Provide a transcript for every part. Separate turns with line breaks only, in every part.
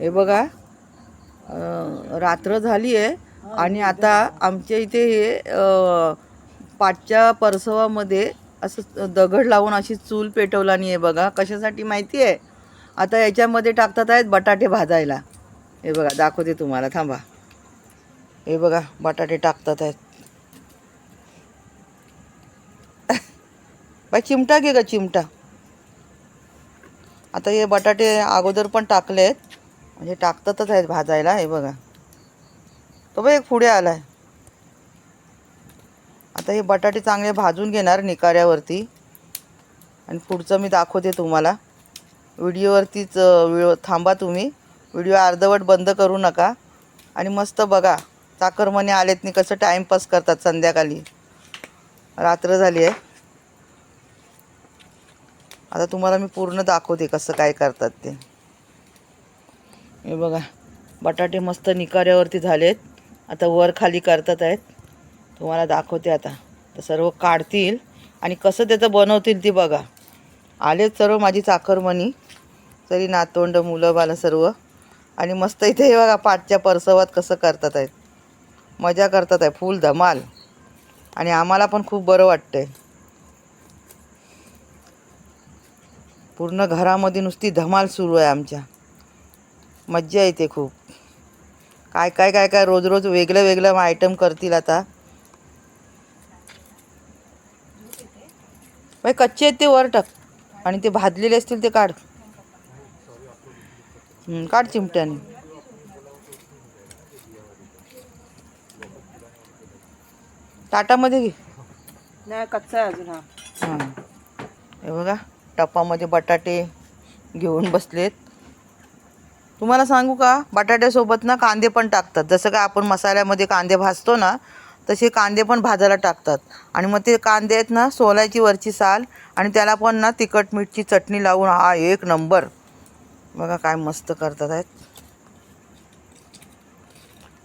हे बघा. रात्र झाली आहे आणि आता आमच्या इथे हे पाठच्या परसवामध्ये असं दगड लावून अशी चूल पेटवलानी आहे बघा. कशासाठी माहिती आहे आता याच्यामध्ये टाकतात आहेत बटाटे भाजायला. हे बघा दाखवते तुम्हाला. थांबा. हे बघा बटाटे टाकतात आहेत. बाय चिमटा घे ग चिमटा. आता हे बटाटे अगोदर पण टाकले आहेत म्हणजे टाकतातच आहेत भाजायला हे बघा. तो बघ एक पुढे आलाय. आता हे बटाटे चांगले भाजून घेणार निकाऱ्यावरती. आणि पुढचं मी दाखवते तुम्हाला. व्हिडिओवरतीच व्हिडिओ थांबा तुम्ही. व्हिडिओ अर्धवट बंद करू नका. आणि मस्त बघा चाकरमने आलेत नाही कसं टाईमपास करतात संध्याकाळी. रात्र झाली आहे. आता तुम्हाला मी पूर्ण दाखवते कसं काय करतात ते. हे बघा बटाटे मस्त निकाऱ्यावरती झालेत. आता वर खाली करतात आहेत. तुम्हाला दाखवते आता. तर सर्व काढतील. आणि कसं त्याचं बनवतील ती बघा. आलेत सर्व माझी चाकरमणी. तरी नातोंड मुलं बाला सर्व. आणि मस्त इथे हे बघा पाठच्या परसवात कसं करतात आहेत. मजा करतात आहे फुल धमाल. आणि आम्हाला पण खूप बरं वाटतंय. पूर्ण घरामध्ये नुसती धमाल सुरू आहे आमच्या. मज्जा येते खूप. काय काय काय काय रोज रोज वेगळं वेगळं आयटम करतील आता. बाई कच्चे आहेत ते वर टाक. आणि ते भाजलेले असतील ते काढ. काढ चिमट्याने. ताटामध्ये घे.
नाही कच्चा आहे अजून हां.
हे बघा टपामध्ये बटाटे घेऊन बसलेत. तुम्हाला सांगू का? बटाट्यासोबत ना कांदे पण टाकतात. जसं का आपण मसाल्यामध्ये कांदे भाजतो ना तसे कांदे पण भाजायला टाकतात. आणि मग ते कांदे आहेत ना सोलायची वरची साल आणि त्याला पण ना तिखट मीठची चटणी लावून हा एक नंबर. बघा काय मस्त करतात आहेत.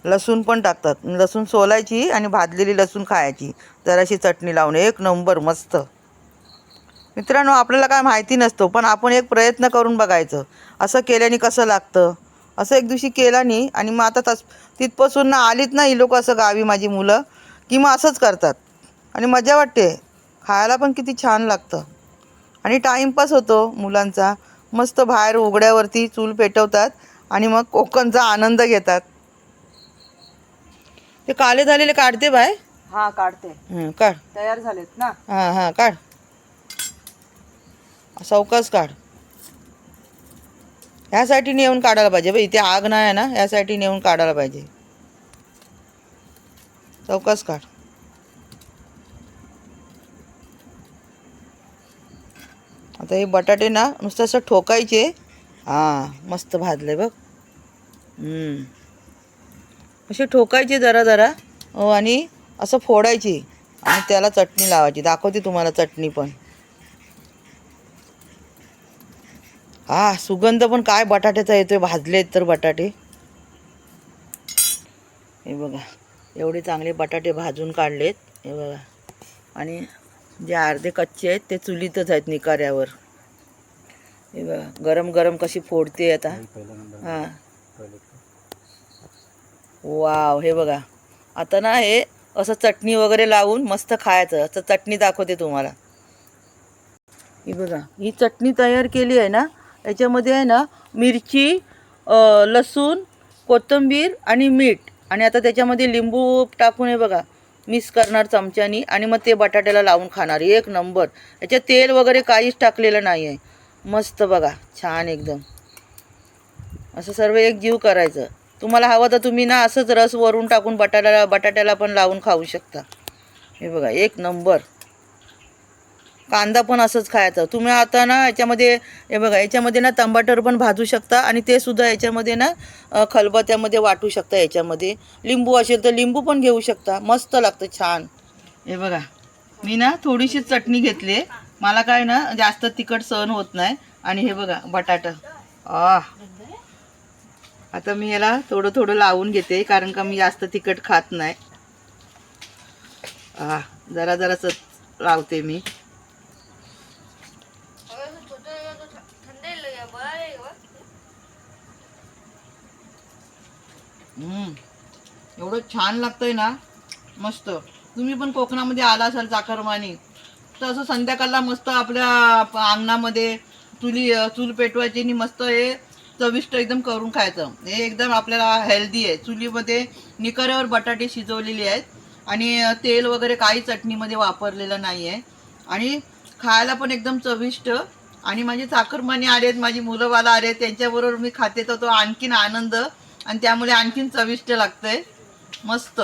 लसूण पण टाकतात. लसूण सोलायची आणि भाजलेली लसूण खायची. जराशी चटणी लावून एक नंबर मस्त. मित्रांनो आपल्याला काय माहिती नसतो पण आपण एक प्रयत्न करून बघायचं. असं केल्याने कसं लागतं? असं एक दिवशी केला नाही आणि मग आता तस तिथपासून ना आलीत ना ही लोक असं गावी माझी मुलं की मग असंच करतात. आणि मजा वाटते. खायला पण किती छान लागतं. आणि टाईमपास होतो मुलांचा. मस्त बाहेर उघड्यावरती चूल पेटवतात आणि मग कोकणचा आनंद घेतात. ते काले झालेले काढते बाय?
हा काढते.
काढ.
तयार झालेत ना?
हां हां काढ. चौकस काढ. ह्यासाठी नेऊन काढायला पाहिजे बघ इथे आग नाही आहे ना ह्यासाठी नेऊन काढायला पाहिजे. चौकास काढ. आता हे बटाटे ना नुसतं असं ठोकायचे. हां मस्त भाजले बघ. हम्म. असे ठोकायचे जरा जरा हो आणि असं फोडायची. आणि त्याला चटणी लावायची. दाखवते तुम्हाला चटणी पण. हा सुगंध पण काय बटाट्याचा येतोय भाजलेत तर बटाटे. हे बघा एवढे चांगले बटाटे भाजून काढलेत हे बघा. आणि जे अर्धे कच्चे आहेत ते चुलीतच आहेत निकाऱ्यावर. हे बघा गरम गरम कशी फोडते आता. हां. वाव हे बघा. आता ना हे असं चटणी वगैरे लावून मस्त खायचं असं चटणी दाखवते तुम्हाला. ही बघा ही चटणी तयार केली आहे ना याच्यामध्ये आहे ना मिरची लसूण कोथिंबीर आणि मीठ. आणि आता त्याच्यामध्ये लिंबू टाकून हे बघा मिक्स करणार चमच्यानी. आणि मग ते बटाट्याला लावून खाणार. एक नंबर याच्यात तेल वगैरे काहीच टाकलेलं नाही आहे मस्त बघा. छान एकदम. असं सर्व एक जीव करायचं. तुम्हाला हवं तर तुम्ही ना असंच रस वरून टाकून बटाट्याला बटाट्याला पण लावून खाऊ शकता. हे बघा एक नंबर कांदा पण असंच खायचा. तुम्ही आता ना याच्यामध्ये हे बघा याच्यामध्ये ना टमाटर पण भाजू शकता आणि ते सुद्धा याच्यामध्ये ना खलबत्यामध्ये वाटू शकता याच्यामध्ये. लिंबू असेल तर लिंबू पण घेऊ शकता. मस्त लागतं छान. हे बघा मी ना थोडीशी चटणी घेतली. मला काय ना जास्त तिखट सहन होत नाही. आणि हे बघा बटाटा. आ आता मी याला थोडं थोडं लावून घेते कारण का मी जास्त तिखट खात नाही. आ जरा जरासं लावते मी. एवढं छान लागतंय ना. मस्त. तुम्ही पण कोकणामध्ये आला असाल चाकरमानी. तर असं संध्याकाळला मस्त आपल्या अंगणामध्ये चुली चूल पेटवायची आणि मस्त हे चविष्ट एकदम करून खायचं. हे एकदम आपल्याला हेल्दी आहे. चुलीमध्ये निकऱ्यावर बटाटे शिजवलेले आहेत. आणि तेल वगैरे काही चटणीमध्ये वापरलेलं नाही आहे आणि खायला पण एकदम चविष्ट. आणि माझे चाकरमानी आहेत माझी मुलंवाला आले आहेत त्यांच्याबरोबर मी खाते तर तो आणखीन आनंद. आणि त्यामुळे आणखीन चविष्ट लागतंय. मस्त.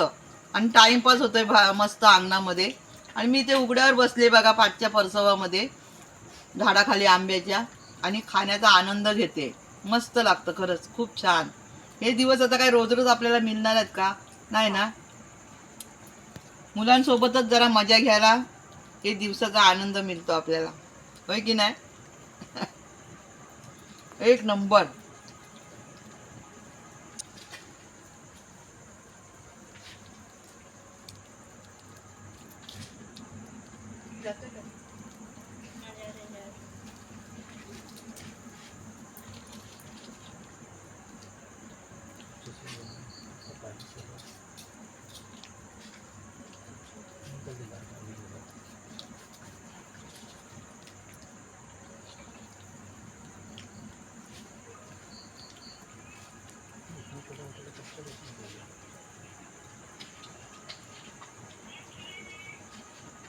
आणि टाइमपास होतोय भा मस्त अंगणामध्ये. आणि मी ते उघड्यावर बसले बघा पाठच्या परसवामध्ये झाडाखाली आंब्याच्या. आणि खाण्याचा आनंद घेते. मस्त लागतं खरंच. खूप छान. हे दिवस आता काय रोज रोज आपल्याला मिळणार आहेत का? नाही ना? मुलांसोबतच जरा मजा घ्यायला हे दिवसाचा आनंद मिळतो आपल्याला. होय की नाही? एक नंबर.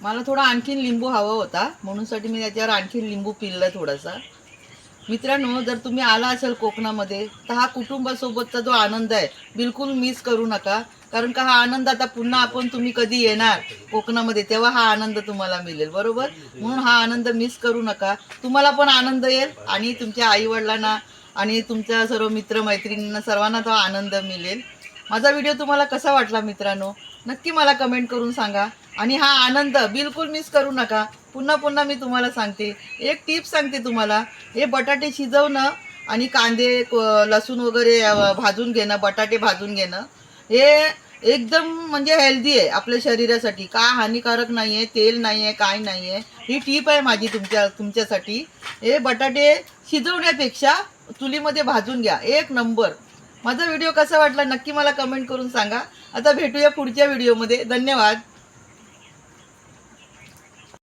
मला थोडा आणखीन लिंबू हवा होता म्हणूनसाठी मी त्याच्यावर आणखीन लिंबू पिल्ला थोडासा. मित्रांनो जर तुम्ही आला असेल कोकणामध्ये तर हा कुटुंबासोबतचा जो आनंद आहे बिलकुल मिस करू नका. कारण का हा आनंद आता पुन्हा आपण तुम्ही कधी येणार कोकणामध्ये तेव्हा हा आनंद तुम्हाला मिळेल बरोबर? म्हणून हा आनंद मिस करू नका. तुम्हाला पण आनंद येईल आणि तुमच्या आईवडिलांना आणि तुमच्या सर्व मित्रमैत्रिणींना सर्वांना तो आनंद मिळेल. माझा व्हिडिओ तुम्हाला कसा वाटला मित्रांनो? नक्की मला कमेंट करून सांगा. आणि हा आनंद बिलकुल मिस करू नका. पुन्हा पुन्हा मी तुम्हाला सांगते. एक टिप सांगते तुम्हाला. हे बटाटे शिजवणं आणि कांदे लसूण वगैरे भाजून घेणं बटाटे भाजून घेणं हे एकदम म्हणजे हेल्दी आहे आपल्या शरीरासाठी. काय हानिकारक नाही आहे तेल नाही आहे काय नाही आहे ही टीप आहे माझी तुमच्या तुमच्यासाठी. हे बटाटे शिजवण्यापेक्षा चुलीमध्ये भाजून घ्या. एक नंबर माझा व्हिडिओ कसा वाटला नक्की मला कमेंट करून सांगा. आता भेटूया पुढच्या व्हिडिओमध्ये धन्यवाद.